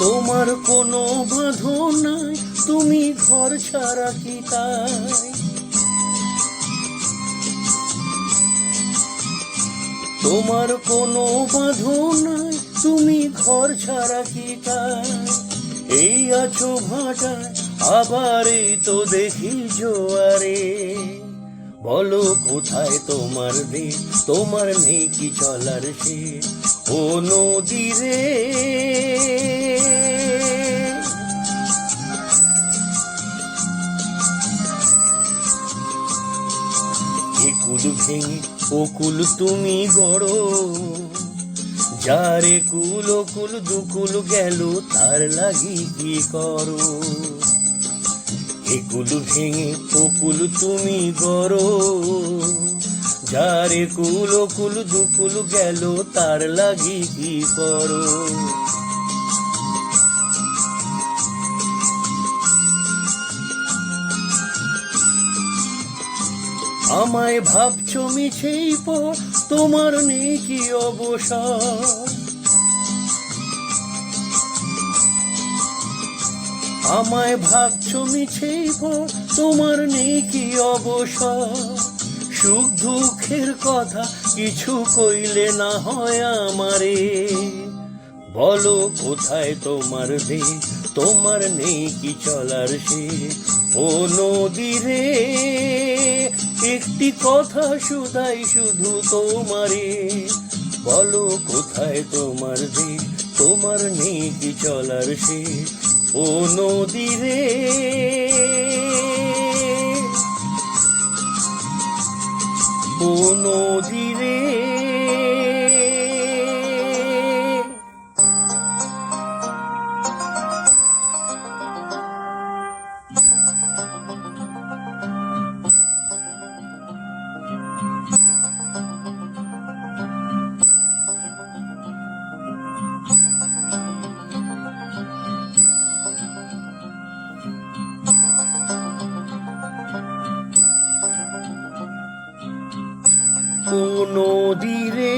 তোমার কোনো বাঁধন নাই, তুমি ঘর ছাড়া কি তাই? তোমার কোনো বাঁধন নাই, তুমি ঘর ছাড়া কি তাই? এই আছো ভাটায় আবার এই তো দেখি জোয়ারে। বলো কোথায় তোমার দেশ, তোমার নেই কি চলার সে? ও নদীরে একুল ভেঙে ওকুল তুমি গড়ো। যারে কুল কুল দুকুল গেল, তার লাগি কি করো? একুল ভেঙে ওকুল তুমি গড়ো। যারে কুল কুল দুকুল গেল, তার লাগি কি করো? আমায় ভাবছ মিছেই পর তোমার নেই কি অবসর। আমায় ভাবছ মিছেই পর তোমার নেই কি অবসর। সুখ দুঃখের কথা কিছু কইলে না হয় আমারে। বলো কোথায় তোমার দেশ তোমার নেই কি চলার সে, ও নদীরে একটি কথা শুধাই শুধু তোমারে। বলো কোথায় তোমার দি তোমার নেই কি চলার সে? ও নদীরে ও নদীরে